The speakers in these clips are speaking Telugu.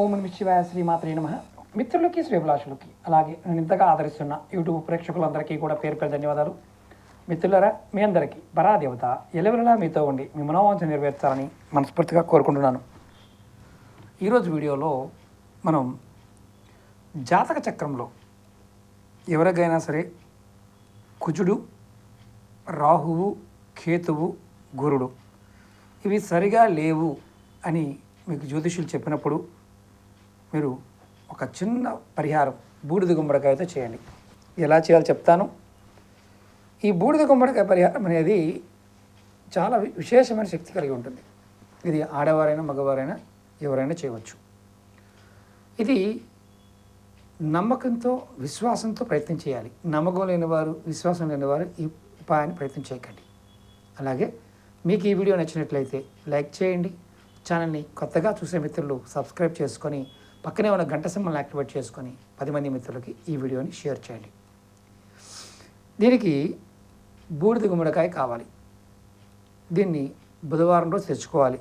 ఓం నమ శివాయ శ్రీమాత్రే నమ. మిత్రులకి శ్రీభిలాషులకి అలాగే నేను ఇంతగా ఆదరిస్తున్న యూట్యూబ్ ప్రేక్షకులందరికీ కూడా పేరు పేరు ధన్యవాదాలు. మిత్రులరా మీ అందరికీ బరాదేవత ఎలవెలలా మీతో ఉండి మీ మనోవాంఛ నెరవేర్చాలని మనస్ఫూర్తిగా కోరుకుంటున్నాను. ఈరోజు వీడియోలో మనం జాతక చక్రంలో ఎవరికైనా సరే కుజుడు రాహువు కేతువు గురుడు ఇవి సరిగా లేవు అని మీకు జ్యోతిషులు చెప్పినప్పుడు మీరు ఒక చిన్న పరిహారం బూడిద గుమ్మడికాయతో చేయండి. ఎలా చేయాలో చెప్తాను. ఈ బూడిద గుమ్మడికాయ పరిహారం అనేది చాలా వి- విశేషమైన శక్తి కలిగి ఉంటుంది. ఇది ఆడవారైనా మగవారైనా ఎవరైనా చేయవచ్చు. ఇది నమ్మకంతో విశ్వాసంతో ప్రయత్నం చేయాలి. నమ్మకం లేనివారు విశ్వాసం లేనివారు ఈ ఉపాయాన్ని ప్రయత్నం చేయకండి. అలాగే మీకు ఈ వీడియో నచ్చినట్లయితే లైక్ చేయండి. ఛానల్ని కొత్తగా చూసే మిత్రులు సబ్స్క్రైబ్ చేసుకొని పక్కనే ఉన్న గంట సింబల్ని యాక్టివేట్ చేసుకొని పది మంది మిత్రులకి ఈ వీడియోని షేర్ చేయండి. దీనికి బూడిద గుమ్మడికాయ కావాలి. దీన్ని బుధవారం రోజు తెచ్చుకోవాలి.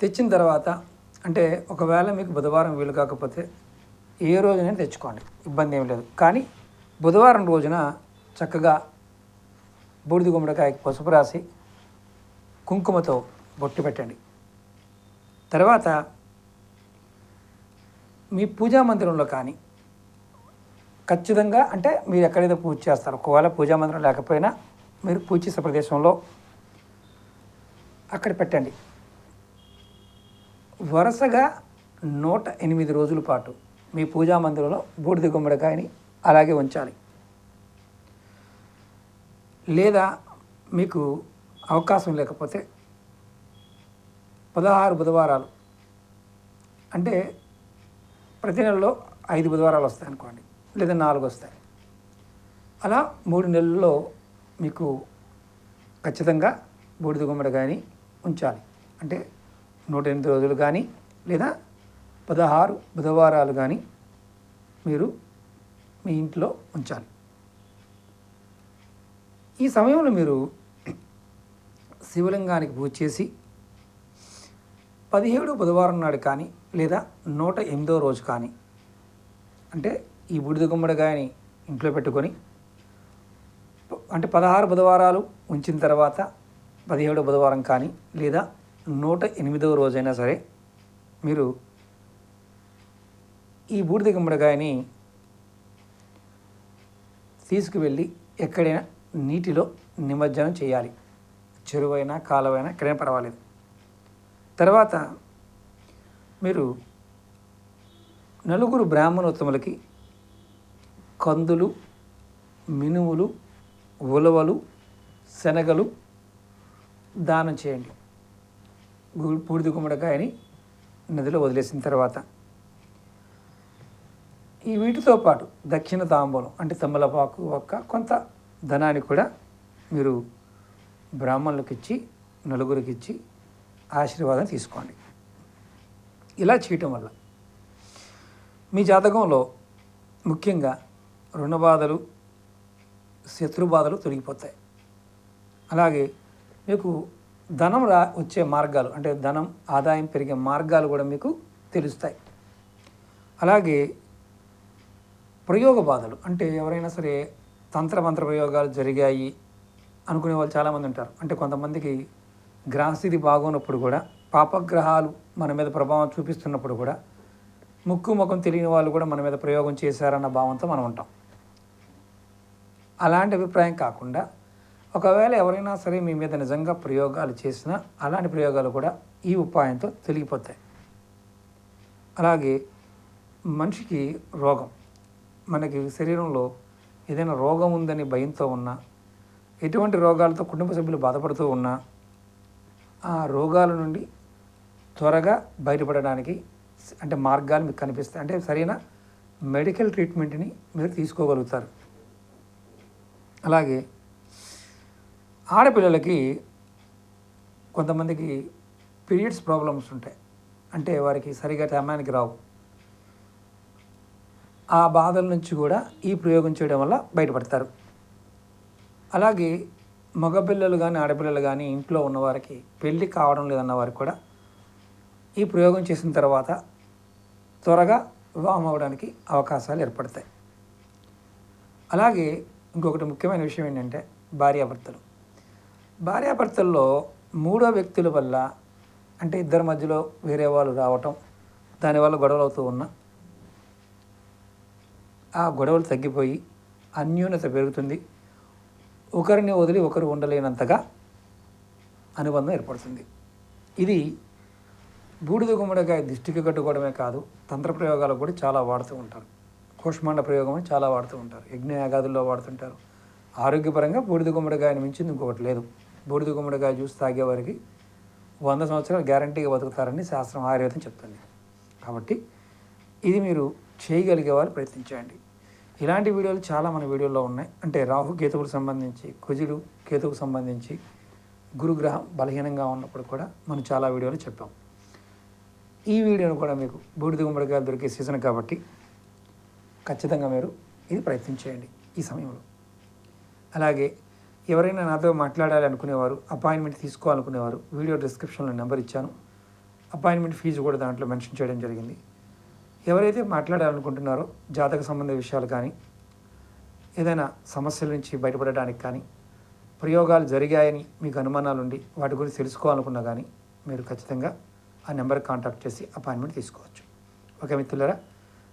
తెచ్చిన తర్వాత అంటే ఒకవేళ మీకు బుధవారం వీలు కాకపోతే ఏ రోజునైనా తెచ్చుకోండి. ఇబ్బంది ఏం లేదు. కానీ బుధవారం రోజున చక్కగా బూడిద గుమ్మడికాయకి పసుపు రాసి కుంకుమతో బొట్టు పెట్టండి. తర్వాత మీ పూజా మందిరంలో కానీ ఖచ్చితంగా అంటే మీరు ఎక్కడైతే పూజ చేస్తారు ఒకవేళ పూజా మందిరం లేకపోయినా మీరు పూజ చేసే ప్రదేశంలో అక్కడ పెట్టండి. వరుసగా నూట ఎనిమిది రోజుల పాటు మీ పూజా మందిరంలో బూడిద గుమ్మడికాయని అలాగే ఉంచాలి. లేదా మీకు అవకాశం లేకపోతే పదహారు బుధవారాలు అంటే ప్రతి నెలలో ఐదు బుధవారాలు వస్తాయి అనుకోండి. లేదా నాలుగు వస్తాయి. అలా మూడు నెలల్లో మీకు ఖచ్చితంగా బూడిద గుమ్మడికాయని ఉంచాలి. అంటే నూట ఎనిమిది రోజులు కానీ లేదా పదహారు బుధవారాలు కానీ మీరు మీ ఇంట్లో ఉంచాలి. ఈ సమయంలో మీరు శివలింగానికి పూజ చేసి పదిహేడు బుధవారం నాడు కానీ లేదా నూట ఎనిమిదో రోజు కానీ అంటే ఈ బూడిద గుమ్మడికాయని ఇంట్లో పెట్టుకొని అంటే పదహారు బుధవారాలు ఉంచిన తర్వాత పదిహేడు బుధవారం కానీ లేదా నూట ఎనిమిదవ రోజైనా సరే మీరు ఈ బూడిద గుమ్మడికాయని తీసుకువెళ్ళి ఎక్కడైనా నీటిలో నిమజ్జనం చేయాలి. చెరువైనా కాలువైనా ఎక్కడైనా పర్వాలేదు. తర్వాత మీరు నలుగురు బ్రాహ్మణోత్తములకి కందులు మినుములు ఉలవలు శనగలు దానం చేయండి. గు- బూడిద గుమ్మడికాయని నదిలో వదిలేసిన తర్వాత ఈ వీటితో పాటు దక్షిణ తాంబూలం అంటే తమ్మలపాకు ఒక్క కొంత ధనాన్ని కూడా మీరు బ్రాహ్మణులకు ఇచ్చి నలుగురికి ఇచ్చి ఆశీర్వాదం తీసుకోండి. ఇలా చేయటం వల్ల మీ జాతకంలో ముఖ్యంగా రుణ బాధలు శత్రు బాధలు తొలగిపోతాయి. అలాగే మీకు ధనం రా వచ్చే మార్గాలు అంటే ధనం ఆదాయం పెరిగే మార్గాలు కూడా మీకు తెలుస్తాయి. అలాగే ప్రయోగ బాధలు అంటే ఎవరైనా సరే తంత్రమంత్ర ప్రయోగాలు జరిగాయి అనుకునే వాళ్ళు చాలామంది ఉంటారు. అంటే కొంతమందికి గ్రహస్థితి బాగున్నప్పుడు కూడా పాపగ్రహాలు మన మీద ప్రభావం చూపిస్తున్నప్పుడు కూడా ముక్కు ముఖం తెలియని వాళ్ళు కూడా మన మీద ప్రయోగం చేశారన్న భావంతో మనం ఉంటాం. అలాంటి అభిప్రాయం కాకుండా ఒకవేళ ఎవరైనా సరే మీ మీద నిజంగా ప్రయోగాలు చేసినా అలాంటి ప్రయోగాలు కూడా ఈ ఉపాయంతో తొలగిపోతాయి. అలాగే మనిషికి రోగం. మనకి శరీరంలో ఏదైనా రోగం ఉందని భయంతో ఉన్నా ఎటువంటి రోగాలతో కుటుంబ సభ్యులు బాధపడుతూ ఉన్నా ఆ రోగాల నుండి త్వరగా బయటపడడానికి అంటే మార్గాలు మీకు కనిపిస్తాయి. అంటే సరైన మెడికల్ ట్రీట్మెంట్ని మీరు తీసుకోగలుగుతారు. అలాగే ఆడపిల్లలకి కొంతమందికి పీరియడ్స్ ప్రాబ్లమ్స్ ఉంటాయి. అంటే వారికి సరిగా సమయానికి రావు. ఆ బాధల నుంచి కూడా ఈ ప్రయోగం చేయడం వల్ల బయటపడతారు. అలాగే మగపిల్లలు కానీ ఆడపిల్లలు కానీ ఇంట్లో ఉన్నవారికి పెళ్ళి కావడం లేదన్న వారికి కూడా ఈ ప్రయోగం చేసిన తర్వాత త్వరగా వివాహం అవ్వడానికి అవకాశాలు ఏర్పడతాయి. అలాగే ఇంకొకటి ముఖ్యమైన విషయం ఏంటంటే భార్యాభర్తలు. భార్యాభర్తల్లో మూడో వ్యక్తుల వల్ల అంటే ఇద్దరి మధ్యలో వేరే వాళ్ళు రావటం దానివల్ల గొడవలు అవుతూ ఉన్న ఆ గొడవలు తగ్గిపోయి అన్యూనత పెరుగుతుంది. ఒకరిని వదిలి ఒకరు ఉండలేనంతగా అనుబంధం ఏర్పడుతుంది. ఇది బూడిద గుమ్మడికాయ దిష్టికి కట్టుకోవడమే కాదు తంత్ర ప్రయోగాలు కూడా చాలా వాడుతూ ఉంటారు. కోష్మాండ ప్రయోగం అని చాలా వాడుతూ ఉంటారు. యజ్ఞయాగాదుల్లో వాడుతుంటారు. ఆరోగ్యపరంగా బూడిద గుమ్మడికాయని మించింది ఇంకొకటి లేదు. బూడిద గుమ్మడికాయ జ్యూస్ తాగేవారికి వంద సంవత్సరాలు గ్యారంటీగా బతుకుతారని శాస్త్రం ఆయుర్వేదం చెప్తుంది. కాబట్టి ఇది మీరు చేయగలిగే వారు ప్రయత్నించండి. ఇలాంటి వీడియోలు చాలా మన వీడియోలో ఉన్నాయి. అంటే రాహు కేతువుకు సంబంధించి కుజుడు కేతువుకు సంబంధించి గురుగ్రహం బలహీనంగా ఉన్నప్పుడు కూడా మనం చాలా వీడియోలు చెప్పాం. ఈ వీడియోను కూడా మీకు బూడిద గుమ్మడికాయలు దొరికే సీజన్ కాబట్టి ఖచ్చితంగా మీరు ఇది ప్రయత్నం చేయండి ఈ సమయంలో. అలాగే ఎవరైనా నాతో మాట్లాడాలి అనుకునేవారు అపాయింట్మెంట్ తీసుకోవాలనుకునేవారు వీడియో డిస్క్రిప్షన్లో నెంబర్ ఇచ్చాను. అపాయింట్మెంట్ ఫీజు కూడా దాంట్లో మెన్షన్ చేయడం జరిగింది. ఎవరైతే మాట్లాడాలనుకుంటున్నారో జాతక సంబంధ విషయాలు కానీ ఏదైనా సమస్యల నుంచి బయటపడడానికి కానీ ప్రయోగాలు జరిగాయని మీకు అనుమానాలు ఉండి వాటి గురించి తెలుసుకోవాలనుకున్నా కానీ మీరు ఖచ్చితంగా ఆ నెంబర్కి కాంటాక్ట్ చేసి అపాయింట్మెంట్ తీసుకోవచ్చు. ఓకే మిత్రులరా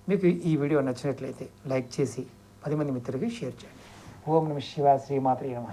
మీకు ఈ వీడియో నచ్చినట్లయితే లైక్ చేసి పది మంది మిత్రులకి షేర్ చేయండి. ఓం నమ శివ శ్రీమాత్రి నమ.